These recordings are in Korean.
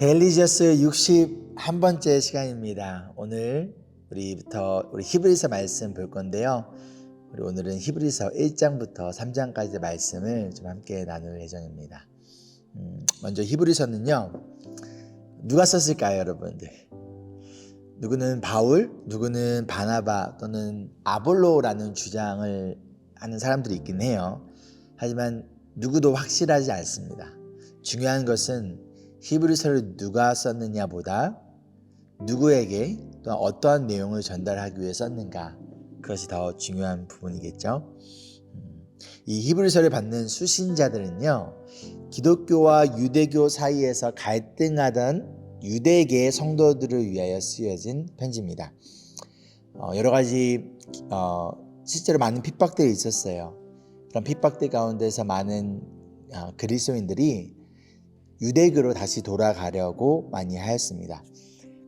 데일리저스 61번째 시간입니다. 오늘 우리부터 우리 히브리서 말씀 볼 건데요. 우리 오늘은 히브리서 1장부터 3장까지 말씀을 좀 함께 나눌 예정입니다. 음, 먼저 히브리서는요. 누가 썼을까요, 여러분들? 누구는 바울, 누구는 바나바 또는 아볼로라는 주장을 하는 사람들이 있긴 해요. 하지만 누구도 확실하지 않습니다. 중요한 것은 히브리서를 누가 썼느냐보다 누구에게 또 어떠한 내용을 전달하기 위해 썼는가 그것이 더 중요한 부분이겠죠. 음, 이 히브리서를 받는 수신자들은요 기독교와 유대교 사이에서 갈등하던 유대계 성도들을 위하여 쓰여진 편지입니다. 어, 여러 가지 어, 실제로 많은 핍박들이 있었어요. 그런 핍박들 가운데서 많은 어, 그리스도인들이 유대교로 다시 돌아가려고 많이 하였습니다.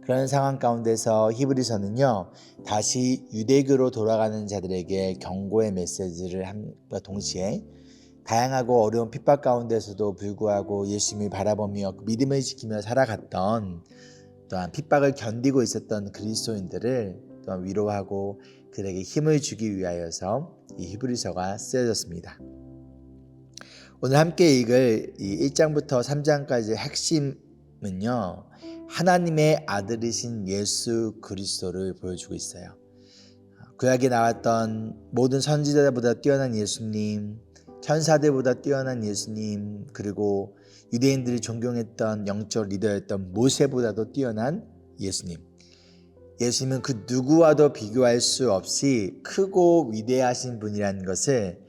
그런 상황 가운데서 히브리서는요 다시 유대교로 돌아가는 자들에게 경고의 메시지를 함과 동시에 다양하고 어려운 핍박 가운데서도 불구하고 예수님을 바라보며 믿음을 지키며 살아갔던 또한 핍박을 견디고 있었던 그리스도인들을 또한 위로하고 그들에게 힘을 주기 위하여서 이 히브리서가 쓰여졌습니다. 오늘 함께 읽을 이 1장부터 3장까지의 핵심은요. 하나님의 아들이신 예수 그리스도를 보여주고 있어요. 구약에 나왔던 모든 선지자들보다 뛰어난 예수님, 천사들보다 뛰어난 예수님, 그리고 유대인들이 존경했던 영적 리더였던 모세보다도 뛰어난 예수님. 예수님은 그 누구와도 비교할 수 없이 크고 위대하신 분이라는 것을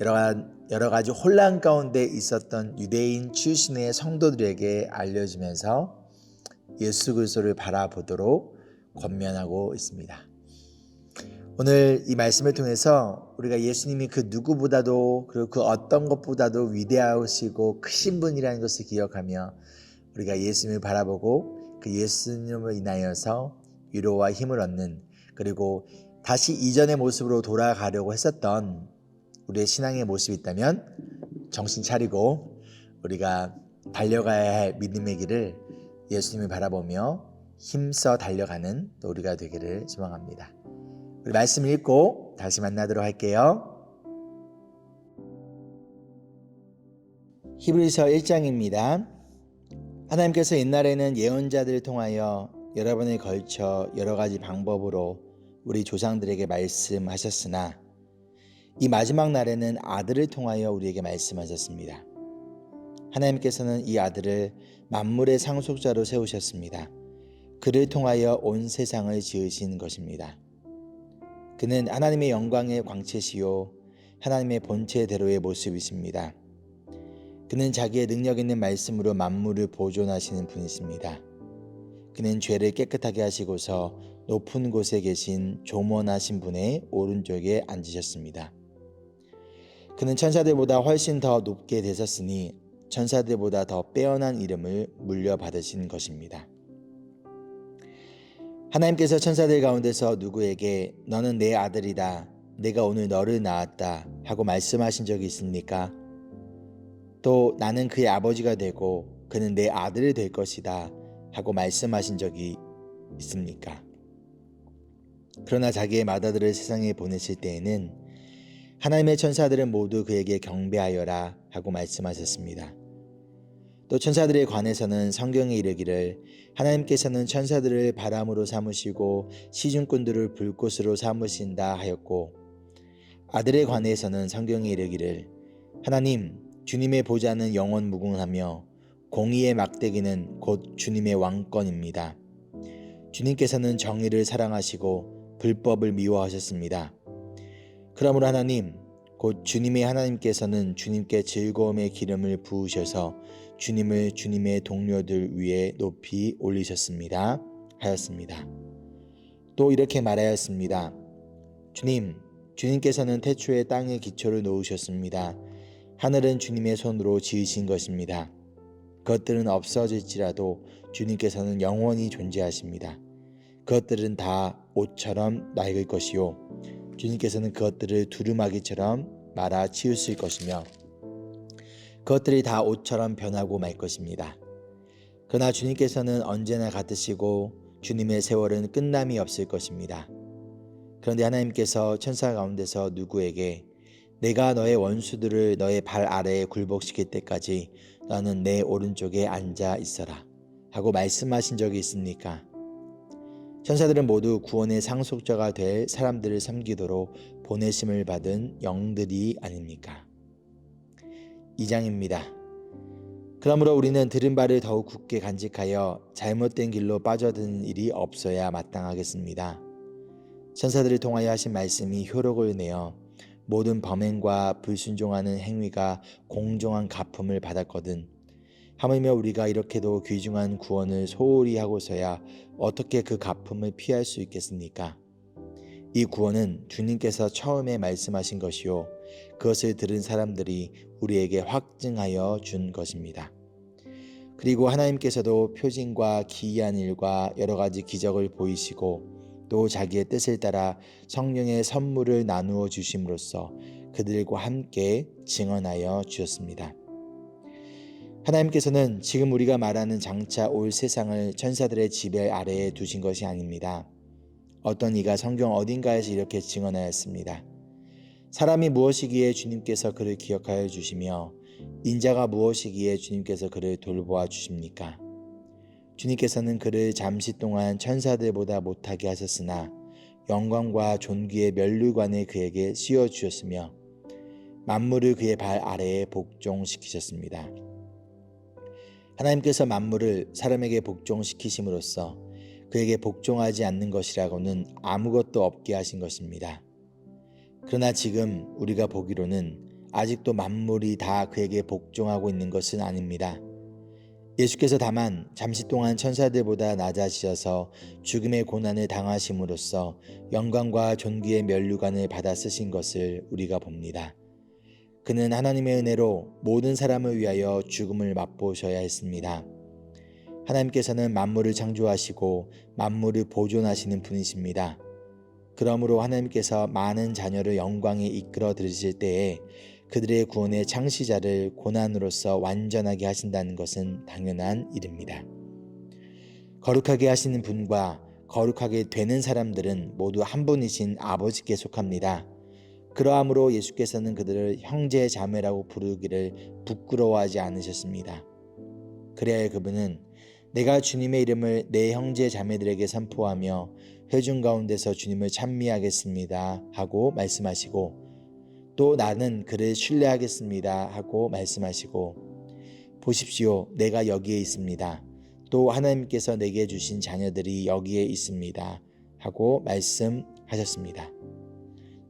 여러, 여러 가지 혼란 가운데 있었던 유대인 출신의 성도들에게 알려지면서 예수 그리스도를 바라보도록 권면하고 있습니다. 오늘 이 말씀을 통해서 우리가 예수님이 그 누구보다도 그리고 그 어떤 것보다도 위대하시고 크신 분이라는 것을 기억하며 우리가 예수님을 바라보고 그 예수님을 인하여서 위로와 힘을 얻는 그리고 다시 이전의 모습으로 돌아가려고 했었던 우리의 신앙의 모습이 있다면 정신 차리고 우리가 달려가야 할 믿음의 길을 예수님을 바라보며 힘써 달려가는 또 우리가 되기를 소망합니다. 우리 말씀 읽고 다시 만나도록 할게요. 히브리서 1장입니다. 하나님께서 옛날에는 예언자들을 통하여 여러 번에 걸쳐 여러 가지 방법으로 우리 조상들에게 말씀하셨으나 이 마지막 날에는 아들을 통하여 우리에게 말씀하셨습니다. 하나님께서는 이 아들을 만물의 상속자로 세우셨습니다. 그를 통하여 온 세상을 지으신 것입니다. 그는 하나님의 영광의 광채시요 하나님의 본체대로의 모습이십니다. 그는 자기의 능력 있는 말씀으로 만물을 보존하시는 분이십니다. 그는 죄를 깨끗하게 하시고서 높은 곳에 계신 조mon하신 분의 오른쪽에 앉으셨습니다. 그는 천사들보다 훨씬 더 높게 되셨으니 천사들보다 더 빼어난 이름을 물려받으신 것입니다. 하나님께서 천사들 가운데서 누구에게 너는 내 아들이다. 내가 오늘 너를 낳았다. 하고 말씀하신 적이 있습니까? 또 나는 그의 아버지가 되고 그는 내 아들이 될 것이다. 하고 말씀하신 적이 있습니까? 그러나 자기의 맏아들을 세상에 보내실 때에는 하나님의 천사들은 모두 그에게 경배하여라 하고 말씀하셨습니다. 또 천사들에 관해서는 성경에 이르기를 하나님께서는 천사들을 바람으로 삼으시고 시중꾼들을 불꽃으로 삼으신다 하였고 아들에 관해서는 성경에 이르기를 하나님 주님의 보좌는 영원 무궁하며 공의의 막대기는 곧 주님의 왕권입니다. 주님께서는 정의를 사랑하시고 불법을 미워하셨습니다. 그러므로 하나님 곧 주님의 하나님께서는 주님께 즐거움의 기름을 부으셔서 주님을 주님의 동료들 위에 높이 올리셨습니다. 하였습니다. 또 이렇게 말하였습니다. 주님, 주님께서는 태초에 땅의 기초를 놓으셨습니다. 하늘은 주님의 손으로 지으신 것입니다. 그것들은 없어질지라도 주님께서는 영원히 존재하십니다. 그것들은 다 옷처럼 낡을 것이요. 주님께서는 그것들을 두루마기처럼 말아 치우실 것이며 그것들이 다 옷처럼 변하고 말 것입니다. 그러나 주님께서는 언제나 같으시고 주님의 세월은 끝남이 없을 것입니다. 그런데 하나님께서 천사 가운데서 누구에게 내가 너의 원수들을 너의 발 아래에 굴복시킬 때까지 너는 내 오른쪽에 앉아 있어라 하고 말씀하신 적이 있습니까? 천사들은 모두 구원의 상속자가 될 사람들을 섬기도록 보내심을 받은 영들이 아닙니까? 2장입니다. 그러므로 우리는 들은 바를 더욱 굳게 간직하여 잘못된 길로 빠져드는 일이 없어야 마땅하겠습니다. 천사들을 통하여 하신 말씀이 효력을 내어 모든 범행과 불순종하는 행위가 공정한 갚음을 받았거든. 하물며 우리가 이렇게도 귀중한 구원을 소홀히 하고서야 어떻게 그 갚음을 피할 수 있겠습니까? 이 구원은 주님께서 처음에 말씀하신 것이요. 그것을 들은 사람들이 우리에게 확증하여 준 것입니다. 그리고 하나님께서도 표징과 기이한 일과 여러 가지 기적을 보이시고 또 자기의 뜻을 따라 성령의 선물을 나누어 주심으로써 그들과 함께 증언하여 주셨습니다. 하나님께서는 지금 우리가 말하는 장차 올 세상을 천사들의 지배 아래에 두신 것이 아닙니다. 어떤 이가 성경 어딘가에서 이렇게 증언하였습니다. 사람이 무엇이기에 주님께서 그를 기억하여 주시며 인자가 무엇이기에 주님께서 그를 돌보아 주십니까? 주님께서는 그를 잠시 동안 천사들보다 못하게 하셨으나 영광과 존귀의 멸류관을 그에게 씌워 주셨으며 만물을 그의 발 아래에 복종시키셨습니다. 하나님께서 만물을 사람에게 복종시키심으로써 그에게 복종하지 않는 것이라고는 아무것도 없게 하신 것입니다. 그러나 지금 우리가 보기로는 아직도 만물이 다 그에게 복종하고 있는 것은 아닙니다. 예수께서 다만 잠시 동안 천사들보다 낮아지셔서 죽음의 고난을 당하심으로써 영광과 존귀의 면류관을 받아 쓰신 것을 우리가 봅니다. 그는 하나님의 은혜로 모든 사람을 위하여 죽음을 맛보셔야 했습니다. 하나님께서는 만물을 창조하시고 만물을 보존하시는 분이십니다. 그러므로 하나님께서 많은 자녀를 영광에 이끌어 들으실 때에 그들의 구원의 창시자를 고난으로서 완전하게 하신다는 것은 당연한 일입니다. 거룩하게 하시는 분과 거룩하게 되는 사람들은 모두 한 분이신 아버지께 속합니다. 그러함으로 예수께서는 그들을 형제 자매라고 부르기를 부끄러워하지 않으셨습니다. 그래야 그분은 내가 주님의 이름을 내 형제 자매들에게 선포하며 회중 가운데서 주님을 찬미하겠습니다 하고 말씀하시고 또 나는 그를 신뢰하겠습니다 하고 말씀하시고 보십시오 내가 여기에 있습니다 또 하나님께서 내게 주신 자녀들이 여기에 있습니다 하고 말씀하셨습니다.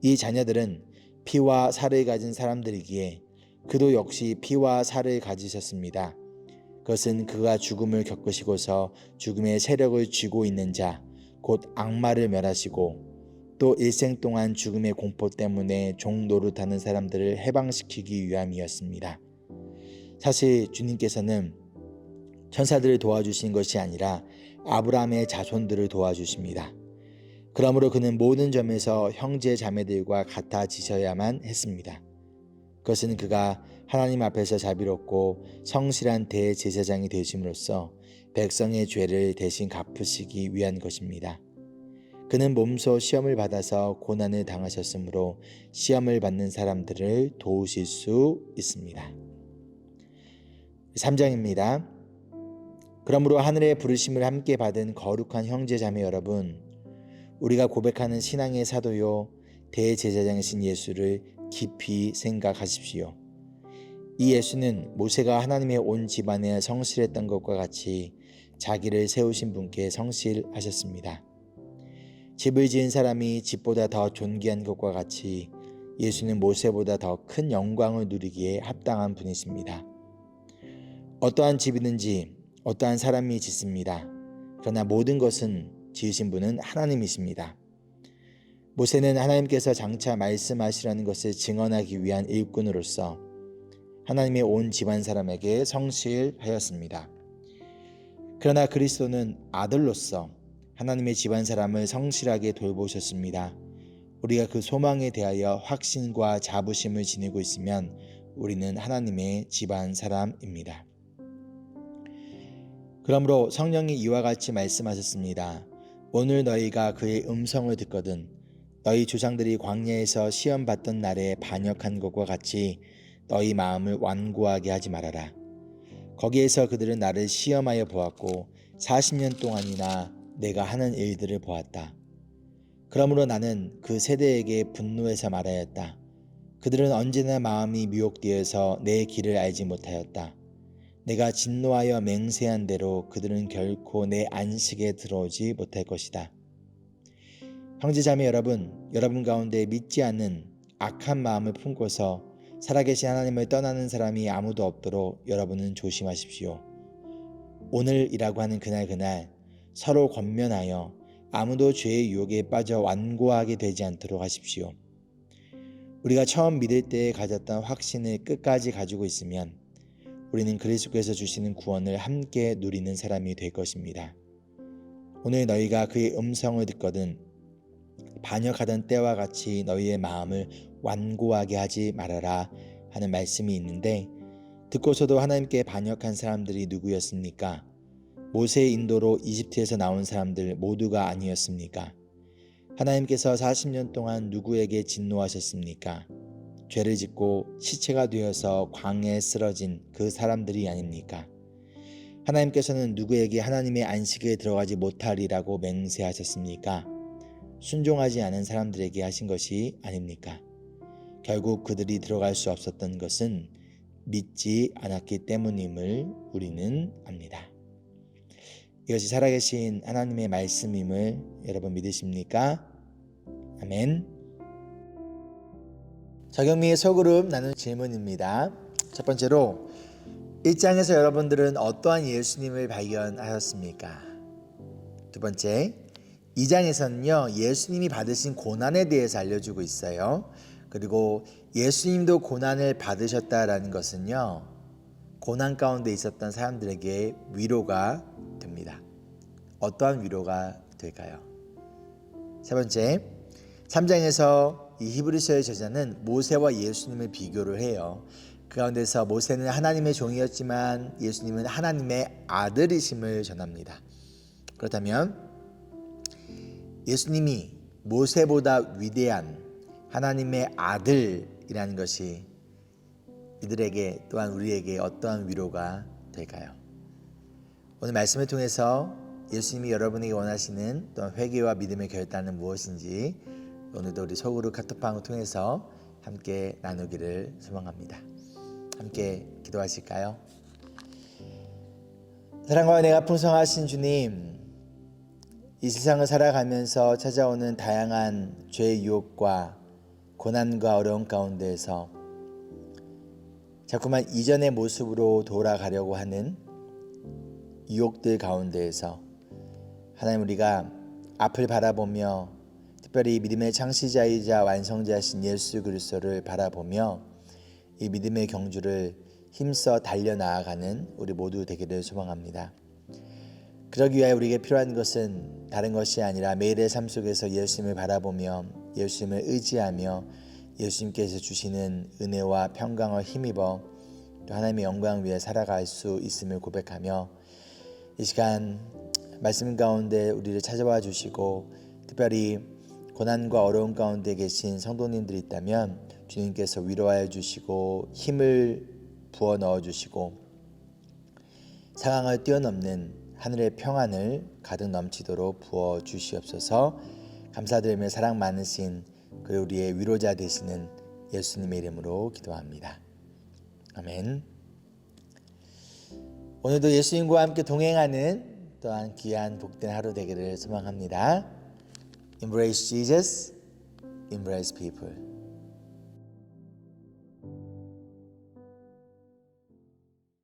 이 자녀들은 피와 살을 가진 사람들이기에 그도 역시 피와 살을 가지셨습니다. 그것은 그가 죽음을 겪으시고서 죽음의 세력을 쥐고 있는 자, 곧 악마를 멸하시고 또 일생 동안 죽음의 공포 때문에 종 노릇하는 사람들을 해방시키기 위함이었습니다. 사실 주님께서는 천사들을 도와주신 것이 아니라 아브라함의 자손들을 도와주십니다. 그러므로 그는 모든 점에서 형제 자매들과 같아지셔야만 했습니다. 그것은 그가 하나님 앞에서 자비롭고 성실한 대제사장이 되심으로써 백성의 죄를 대신 갚으시기 위한 것입니다. 그는 몸소 시험을 받아서 고난을 당하셨으므로 시험을 받는 사람들을 도우실 수 있습니다. 3장입니다. 그러므로 하늘의 부르심을 함께 받은 거룩한 형제 자매 여러분, 우리가 고백하는 신앙의 사도요 대제사장이신 예수를 깊이 생각하십시오. 이 예수는 모세가 하나님의 온 집안에 성실했던 것과 같이 자기를 세우신 분께 성실하셨습니다. 집을 지은 사람이 집보다 더 존귀한 것과 같이 예수는 모세보다 더 큰 영광을 누리기에 합당한 분이십니다. 어떠한 집이든지 어떠한 사람이 짓습니다. 그러나 모든 것은 지으신 분은 하나님이십니다. 모세는 하나님께서 장차 말씀하시라는 것을 증언하기 위한 일꾼으로서 하나님의 온 집안 사람에게 성실하였습니다. 그러나 그리스도는 아들로서 하나님의 집안 사람을 성실하게 돌보셨습니다. 우리가 그 소망에 대하여 확신과 자부심을 지니고 있으면 우리는 하나님의 집안 사람입니다. 그러므로 성령이 이와 같이 말씀하셨습니다. 오늘 너희가 그의 음성을 듣거든 너희 조상들이 광야에서 시험 받던 날에 반역한 것과 같이 너희 마음을 완고하게 하지 말아라. 거기에서 그들은 나를 시험하여 보았고 40년 동안이나 내가 하는 일들을 보았다. 그러므로 나는 그 세대에게 분노해서 말하였다. 그들은 언제나 마음이 미혹되어서 내 길을 알지 못하였다. 내가 진노하여 맹세한 대로 그들은 결코 내 안식에 들어오지 못할 것이다. 형제자매 여러분, 여러분 가운데 믿지 않는 악한 마음을 품고서 살아계신 하나님을 떠나는 사람이 아무도 없도록 여러분은 조심하십시오. 오늘이라고 하는 그날 그날 서로 권면하여 아무도 죄의 유혹에 빠져 완고하게 되지 않도록 하십시오. 우리가 처음 믿을 때에 가졌던 확신을 끝까지 가지고 있으면 우리는 그리스도께서 주시는 구원을 함께 누리는 사람이 될 것입니다. 오늘 너희가 그의 음성을 듣거든 반역하던 때와 같이 너희의 마음을 완고하게 하지 말아라 하는 말씀이 있는데 듣고서도 하나님께 반역한 사람들이 누구였습니까? 모세의 인도로 이집트에서 나온 사람들 모두가 아니었습니까? 하나님께서 40년 동안 누구에게 진노하셨습니까? 죄를 짓고 시체가 되어서 광야에 쓰러진 그 사람들이 아닙니까? 하나님께서는 누구에게 하나님의 안식에 들어가지 못하리라고 맹세하셨습니까? 순종하지 않은 사람들에게 하신 것이 아닙니까? 결국 그들이 들어갈 수 없었던 것은 믿지 않았기 때문임을 우리는 압니다. 이것이 살아계신 하나님의 말씀임을 여러분 믿으십니까? 아멘. 적용미의 소그룹 나눈 질문입니다. 첫 번째로 1장에서 여러분들은 어떠한 예수님을 발견하였습니까? 두 번째, 2장에서는요, 예수님이 받으신 고난에 대해서 알려주고 있어요. 그리고 예수님도 고난을 받으셨다라는 것은요, 고난 가운데 있었던 사람들에게 위로가 됩니다. 어떠한 위로가 될까요? 세 번째, 3장에서 이 히브리서의 저자는 모세와 예수님을 비교를 해요. 그 가운데서 모세는 하나님의 종이었지만 예수님은 하나님의 아들이심을 전합니다. 그렇다면 예수님이 모세보다 위대한 하나님의 아들이라는 것이 이들에게 또한 우리에게 어떠한 위로가 될까요? 오늘 말씀을 통해서 예수님이 여러분에게 원하시는 또한 회개와 믿음의 결단은 무엇인지 오늘도 우리 서구르 카톡방을 통해서 함께 나누기를 소망합니다. 함께 기도하실까요? 사랑과 은혜가 풍성하신 주님, 이 세상을 살아가면서 찾아오는 다양한 죄의 유혹과 고난과 어려움 가운데에서 자꾸만 이전의 모습으로 돌아가려고 하는 유혹들 가운데에서 하나님 우리가 앞을 바라보며 특별히 믿음의 창시자이자 완성자이신 예수 그리스도를 바라보며 이 믿음의 경주를 힘써 달려 나아가는 우리 모두 되기를 소망합니다. 그러기 위하여 우리에게 필요한 것은 다른 것이 아니라 매일의 삶 속에서 예수님을 바라보며 예수님을 의지하며 예수님께서 주시는 은혜와 평강을 힘입어 또 하나님의 영광 위에 살아갈 수 있음을 고백하며 이 시간 말씀 가운데 우리를 찾아와 주시고 특별히 고난과 어려움 가운데 계신 성도님들이 있다면 주님께서 위로하여 주시고 힘을 부어 넣어 주시고 상황을 뛰어넘는 하늘의 평안을 가득 넘치도록 부어 주시옵소서 감사드리며 사랑 많으신 그 우리의 위로자 되시는 예수님의 이름으로 기도합니다. 아멘. 오늘도 예수님과 함께 동행하는 또한 귀한 복된 하루 되기를 소망합니다. Embrace Jesus, embrace people.